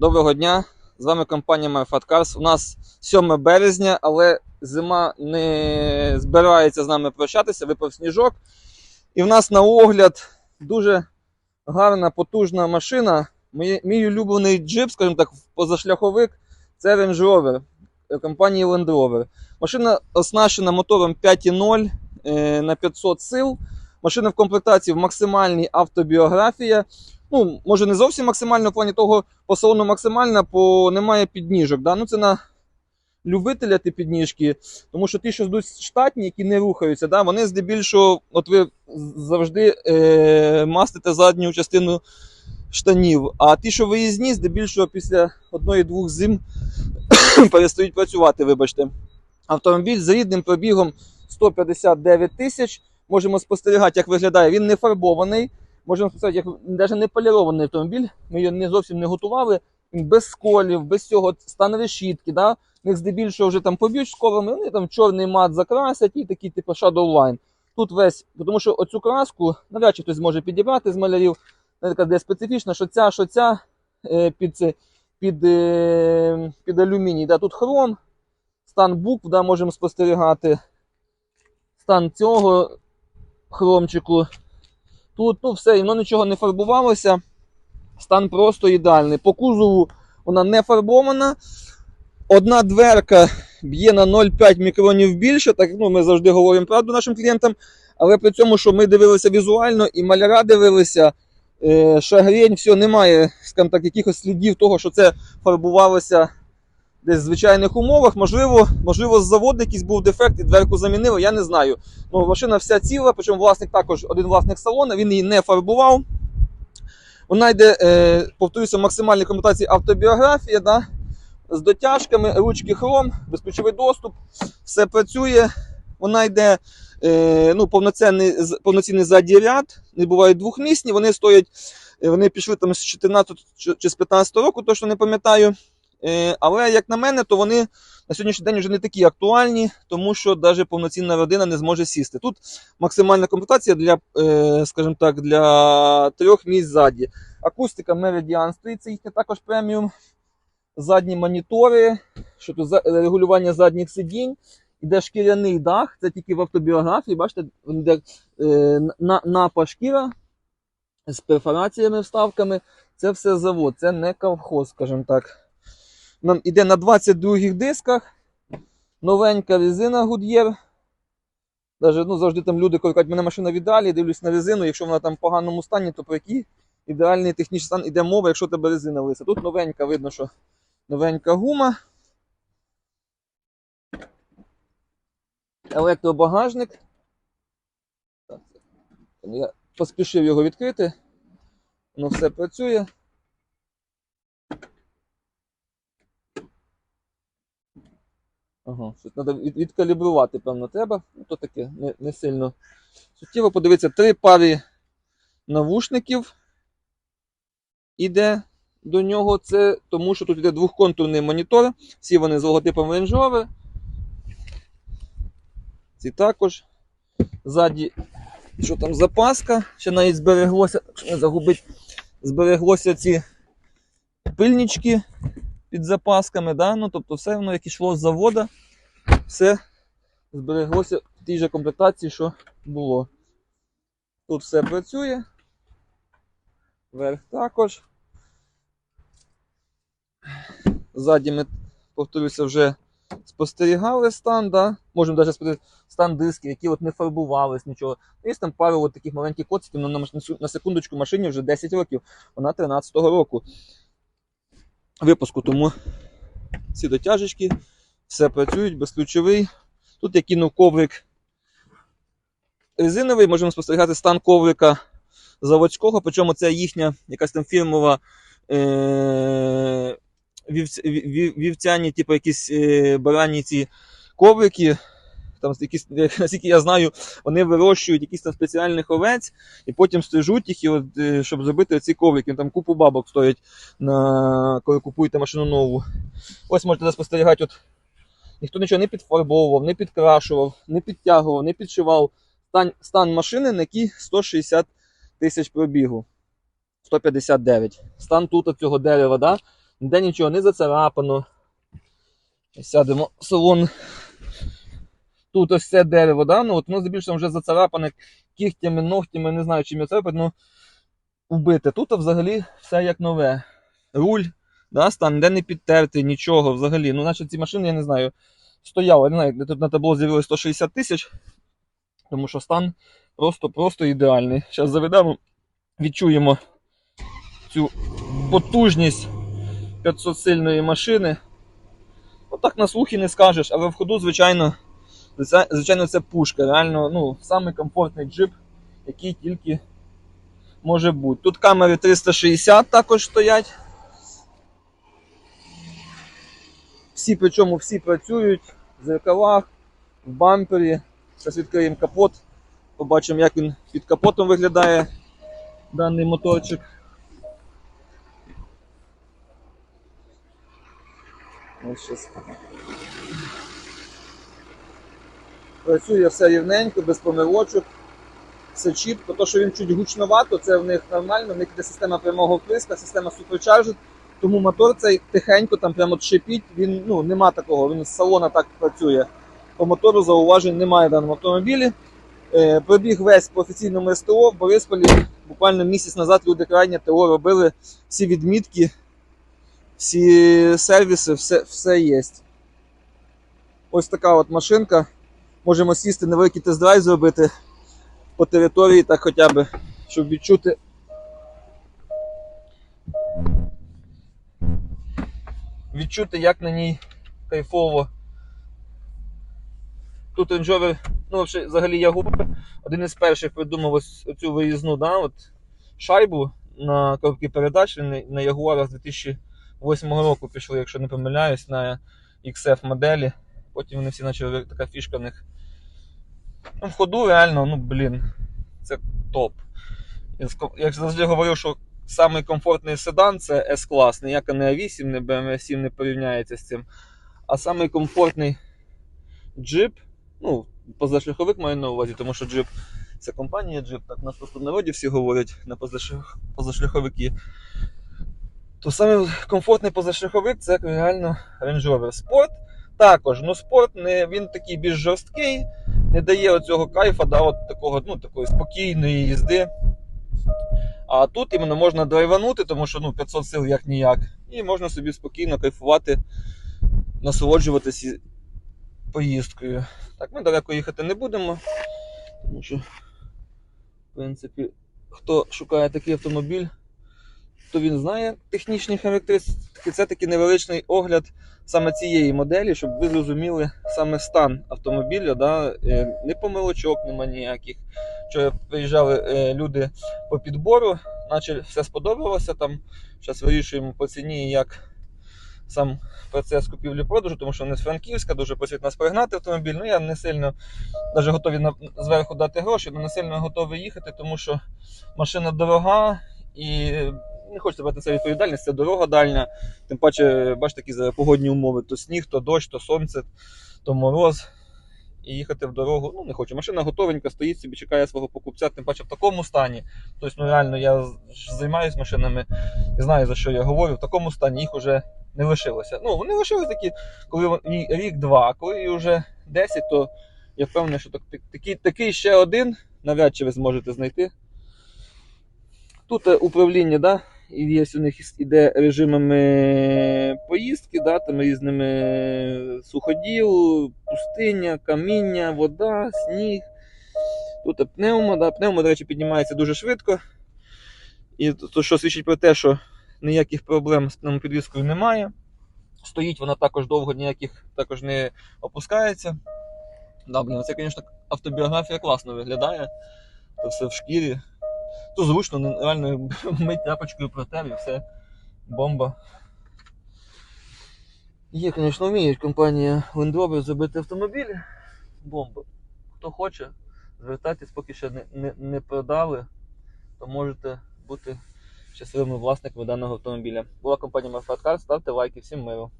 Доброго дня! З вами компанія MyFat Cars. У нас 7 березня, але зима не збирається з нами прощатися, випав сніжок. І в нас на огляд дуже гарна, потужна машина. Мій, мій улюблений джип, скажімо так, позашляховик це Range Rover компанії Land Rover. Машина оснащена мотором 5.0 е, на 500 сил. Машина в комплектації в максимальній автобіографія. Ну, може, не зовсім максимально в плані того, по салону максимальна, бо немає підніжок. Да? Ну, це на любителя ті підніжки, тому що ті, що йдуть штатні, які не рухаються, да? вони здебільшого, от ви завжди е, мастите задню частину штанів. А ті, що виїзні, здебільшого після одної-двох зим перестають працювати, вибачте. Автомобіль з рідним пробігом 159 тисяч. Можемо спостерігати, як виглядає. Він не фарбований. Можемо сказати, як навіть не полірований автомобіль. Ми його не зовсім не готували. Без сколів, без цього стан решітки. Да? Них здебільшого вже там поб'ють школами, вони там чорний мат закрасять і такий, типу, Shadow Line. Тут весь, тому що оцю краску навряд чи хтось зможе підібрати з малярів. Вона така де специфічна, що ця, що ця е, під, це- під, е, під алюміній. Да? Тут хром, стан букв, да, можемо спостерігати. Стан цього хромчику. Тут ну, все, воно нічого не фарбувалося. Стан просто ідеальний. По кузову вона не фарбована. Одна дверка б'є на 0,5 мікронів більше, так ну, ми завжди говоримо правду нашим клієнтам. Але при цьому, що ми дивилися візуально, і маляра дивилися, е, шагрень, все, немає, скажімо так, якихось слідів того, що це фарбувалося десь в звичайних умовах. Можливо, можливо, з заводу якийсь був дефект і дверку замінили, я не знаю. Ну, машина вся ціла, причому власник також один власник салону, він її не фарбував. Вона йде, е, повторюся, в максимальній комутації автобіографія, да? з дотяжками, ручки хром, безключовий доступ, все працює. Вона йде е, ну, повноцінний, повноцінний задній ряд, не бувають двохмісні, вони стоять, е, вони пішли там з 14 чи- чи з 15 року, точно не пам'ятаю. Е, але, як на мене, то вони на сьогоднішній день вже не такі актуальні, тому що навіть повноцінна родина не зможе сісти. Тут максимальна комплектація для, е, скажімо так, для трьох місць ззаді. Акустика Meridian стоїть, це їхня також преміум. Задні монітори, що тут регулювання задніх сидінь. Іде шкіряний дах, це тільки в автобіографії. Бачите, йде е, на, напа шкіра з перфораціями, вставками. Це все завод, це не колхоз, скажімо так. Нам іде на 22 дисках. Новенька резина Goodyear. Даже, ну, завжди там люди кажуть, мене машина в ідеалі, дивлюсь на резину. Якщо вона там в поганому стані, то про який ідеальний технічний стан іде мова, якщо тебе резина лиса. Тут новенька, видно, що новенька гума. Електробагажник. Я поспішив його відкрити. Воно все працює. Щось треба від, відкалібрувати, певно, треба. Ну, то таке, не, не сильно суттєво. Подивіться, три пари навушників іде до нього. Це тому, що тут іде двохконтурний монітор. Всі вони з логотипом Range Rover. Ці також. Ззаді, що там запаска, ще навіть збереглося, не загубить, збереглося ці пильнички під запасками. Да? Ну, тобто все воно, як йшло з завода, все збереглося в тій же комплектації, що було. Тут все працює. Верх також. Ззаді ми, повторюся, вже спостерігали стан, да? можемо навіть спостерігати стан дисків, які от не фарбувались, нічого. Є там пару от таких маленьких коциків, на, на секундочку машині вже 10 років, вона 13-го року випуску, тому ці дотяжечки, все працюють, безключовий. Тут я кинув коврик резиновий, можемо спостерігати стан коврика заводського, причому це їхня якась там фірмова е- вівцяні, типу якісь е- барані ці коврики. Там якісь, наскільки я знаю, вони вирощують якісь там спеціальних овець і потім стрижуть їх, і от, е, щоб зробити ці коврики. Там купу бабок стоять, на, коли купуєте машину нову. Ось можете спостерігати, от ніхто нічого не підфарбовував, не підкрашував, не підтягував, не підшивав. Стан, стан машини, на якій 160 тисяч пробігу. 159. Стан тут цього дерева, да? ніде нічого не зацарапано. Сядемо в салон. Тут ось це дерево, да? ну, от воно здебільшого вже зацарапане кігтями, ногтями, не знаю, чим я царапать, ну вбите. Тут взагалі все як нове. Руль, да, стан, де не підтертий, нічого взагалі. Ну, значить, ці машини, я не знаю, стояли, я не знаю, де тут на табло з'явилось 160 тисяч, тому що стан просто-просто ідеальний. Зараз заведемо, відчуємо цю потужність 500 сильної машини. Отак на слухи не скажеш, але в ходу, звичайно, звичай- звичайно, це пушка. Реально, ну, самий комфортний джип, який тільки може бути. Тут камери 360 також стоять. Всі, причому всі працюють в зеркалах, в бампері. Зараз відкриємо капот. Побачимо, як він під капотом виглядає даний моторчик. Ось щас. Працює все рівненько, без помилочок, все чітко. То, що він чуть гучновато, це в них нормально, в них йде система прямого вприска, система Supercharged, тому мотор цей тихенько там прямо от шипіть, він ну, нема такого, він з салона так працює. По мотору зауважень немає в даному автомобілі. Е, пробіг весь по офіційному СТО в Борисполі. Буквально місяць назад люди крайнє ТО робили всі відмітки, всі сервіси, все, все є. Ось така от машинка. Можемо сісти невеликий тест-драйв зробити по території, так хоча б, щоб відчути. Відчути, як на ній кайфово. Тут Range ну взагалі- взагалі Jaguar, один із перших придумав ось цю виїзну да, от, шайбу на коробки передач. На Jaguar з 2008 року пішли, якщо не помиляюсь, на XF моделі. Потім вони всі почали така фішка в них. Ну, в ходу реально, ну блін, це топ. Я завжди говорю, що самий комфортний седан це S-клас. Ніяка не A8, не BMW 7 не порівняється з цим. А самий комфортний джип, ну, позашляховик маю на увазі, тому що джип це компанія джип, так нас просто в народі всі говорять на позашляховики. То самий комфортний позашляховик це реально Range Rover Sport. Також, ну спорт не, він такий більш жорсткий, не дає оцього кайфа, да, от такого, ну, такої спокійної їзди. А тут іменно можна драйванути, тому що ну, 500 сил як ніяк. І можна собі спокійно кайфувати, насолоджуватися поїздкою. Так, ми далеко їхати не будемо, тому що, в принципі, хто шукає такий автомобіль, то він знає технічні характеристики. Це такий невеличкий огляд саме цієї моделі, щоб ви зрозуміли саме стан автомобіля. Да? е, Не помилочок нема ніяких. Вчора приїжджали е, люди по підбору, наче все сподобалося. Там зараз вирішуємо по ціні, як сам процес купівлі-продажу, тому що вони з Франківська, дуже просять нас пригнати автомобіль. Ну я не сильно навіть готові на, зверху дати гроші, але не сильно готовий їхати, тому що машина дорога і не хочеться брати на це відповідальність, це дорога дальня. Тим паче, бачите, такі погодні умови: то сніг, то дощ, то сонце, то мороз. І їхати в дорогу ну не хочу. Машина готовенька, стоїть собі, чекає свого покупця, тим паче в такому стані. Тобто, ну реально, я займаюся машинами і знаю за що я говорю. В такому стані їх вже не лишилося. Ну, вони лишились такі, коли рік-два, а коли вже 10, то я впевнений, що так- такий, такий ще один навряд чи ви зможете знайти. Тут е, управління, да, і є у них іде режимами поїздки, да, там різними суходіл, пустиня, каміння, вода, сніг. Тут пневмо, да, пневмо, до речі, піднімається дуже швидко. І то, що свідчить про те, що ніяких проблем з пневмопідвіскою немає. Стоїть вона також довго, ніяких також не опускається. Да, блін, це, звісно, автобіографія класно виглядає. То все в шкірі. То зручно, ну, реально мить тряпочкою протер і все. Бомба. Є, звісно, вміють компанія Land Rover зробити автомобілі. Бомба. Хто хоче, звертайтесь, поки ще не, не, не продали, то можете бути щасливими власниками даного автомобіля. Була компанія Marfat Cars, ставте лайки, всім миру.